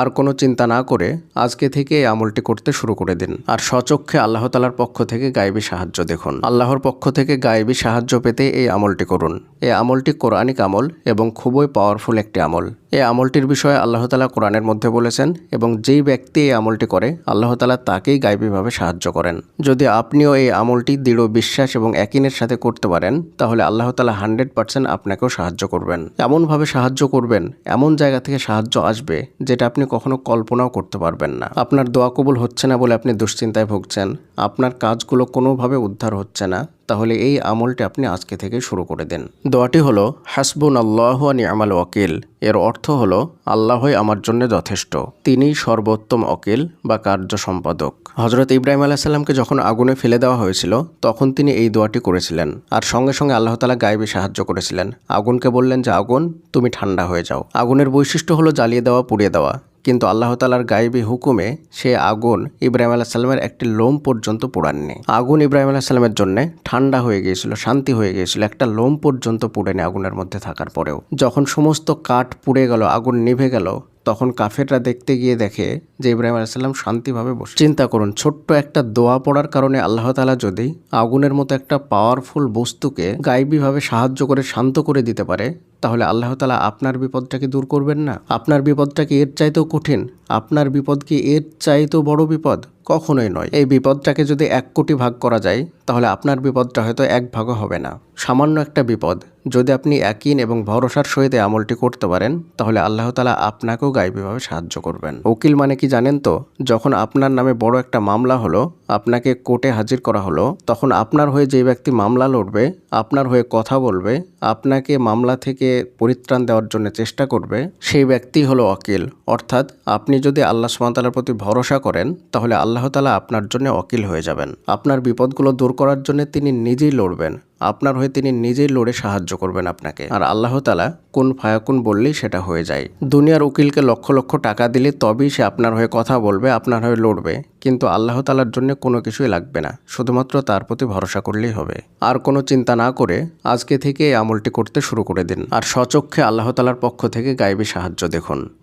আর কোনো চিন্তা না করে আজকে থেকে এই আমলটি করতে শুরু করে দিন। আর সচক্ষে আল্লাহ তালার পক্ষ থেকে গায়েবি সাহায্য দেখুন। আল্লাহর পক্ষ থেকে গায়েবি সাহায্য পেতে এই আমলটি করুন। এই আমলটি কোরআনিক আমল এবং খুবই পাওয়ারফুল একটি আমল। এই আমলটির বিষয়ে আল্লাহ তালা কোরআনের মধ্যে বলেছেন এবং যেই ব্যক্তি এই আমলটি করে, আল্লাহ তালা তাকেই গায়েবীভাবে সাহায্য করেন। যদি আপনিও এই আমলটি দৃঢ় বিশ্বাস এবং একিনের সাথে করতে পারেন, তাহলে আল্লাহ তালা হান্ড্রেড পার্সেন্ট আপনাকেও সাহায্য করবেন। এমনভাবে সাহায্য করবেন, এমন জায়গা থেকে সাহায্য আসবে যেটা আপনি কখনো কল্পনাও করতে পারবেন না। আপনার দোয়া কবুল হচ্ছে না বলে আপনি দুশ্চিন্তায় ভুগছেন আপনার কাজগুলো কোনোভাবে উদ্ধার হচ্ছে না, তাহলে এই আমলটি আপনি আজকে থেকে শুরু করে দিন। দোয়াটি হলো হাসবুন আল্লাহ নিয়ামাল ওয়াকিল এর অর্থ হলো, আল্লাহই আমার জন্য যথেষ্ট। তিনি সর্বোত্তম অকিল বা কার্য সম্পাদক। হজরত ইব্রাহিম আলাহিসাল্লামকে যখন আগুনে ফেলে দেওয়া হয়েছিল, তখন তিনি এই দোয়াটি করেছিলেন। আর সঙ্গে সঙ্গে আল্লাহ তালা গায়েবে সাহায্য করেছিলেন। আগুনকে বললেন যে, আগুন, তুমি ঠান্ডা হয়ে যাও। আগুনের বৈশিষ্ট্য হলো জ্বালিয়ে দেওয়া, পুড়িয়ে দেওয়া। কিন্তু আল্লাহ তালার গায়েবী হুকুমে সে আগুন ইব্রাহিম আলাহ সাল্লামের একটি লোম পর্যন্ত পোড়াননি। আগুন ইব্রাহিম আলাহ সাল্লামের জন্য ঠান্ডা হয়ে গিয়েছিল, শান্তি হয়ে গিয়েছিল। একটা লোম পর্যন্ত পুড়েনি আগুনের মধ্যে থাকার পরেও। যখন সমস্ত কাঠ পুড়ে গেল, আগুন নিভে গেল তখন কাফেররা দেখতে গিয়ে দেখে যে ইব্রাহিম আলাইসাল্লাম শান্তিভাবে বসে। চিন্তা করুন, ছোট্ট একটা দোয়া পড়ার কারণে আল্লাহ তালা যদি আগুনের মতো একটা পাওয়ারফুল বস্তুকে গাইবীভাবে সাহায্য করে, শান্ত করে দিতে পারে, তাহলে আল্লাহ তালা আপনার বিপদটাকে দূর করবেন না। আপনার বিপদটাকে এর চাইতেও কঠিন? আপনার বিপদ কি এর চাইতেও বড় বিপদ? কখনোই নয়। এই বিপদটাকে যদি এক কোটি ভাগ করা যায়, তাহলে আপনার বিপদটা হয়তো এক ভাগও হবে না। সামান্য একটা বিপদ, যদি আপনি একিন এবং ভরসার সহিত আমলটি করতে পারেন, তাহলে আল্লাহ তালা আপনাকেও গাইবীভাবে সাহায্য করবেন। উকিল মানে কি জানেন তো, যখন আপনার নামে বড় একটা মামলা হলো, আপনাকে কোর্টে হাজির করা হলো, তখন আপনার হয়ে যে ব্যক্তি মামলা লড়বে, আপনার হয়ে কথা বলবে, আপনাকে মামলা থেকে পরিত্রাণ দেওয়ার জন্য চেষ্টা করবে, সেই ব্যক্তি হলো অকিল অর্থাৎ আপনি যদি আল্লাহ সুমতালার প্রতি ভরসা করেন, তাহলে আল্লাহ তালা আপনার জন্য অকিল হয়ে যাবেন। আপনার বিপদগুলো দূর করার জন্য তিনি নিজেই লড়বেন। আপনার হয়ে তিনি নিজেই লড়ে সাহায্য করবেন আপনাকে। আর আল্লাহ তালা কোন ফায়াকুন বললেই সেটা হয়ে যায়। দুনিয়ার উকিলকে লক্ষ লক্ষ টাকা দিলে তবেই সে আপনার হয়ে কথা বলবে, আপনার হয়ে লড়বে। কিন্তু আল্লাহ তালার জন্য কোনো কিছুই লাগবে না। শুধুমাত্র তার প্রতি ভরসা করলেই হবে। আর কোনো চিন্তা না করে আজকে থেকে এই আমলটি করতে শুরু করে দিন। আর সচক্ষে আল্লাহ তালার পক্ষ থেকে গায়েবী সাহায্য দেখুন।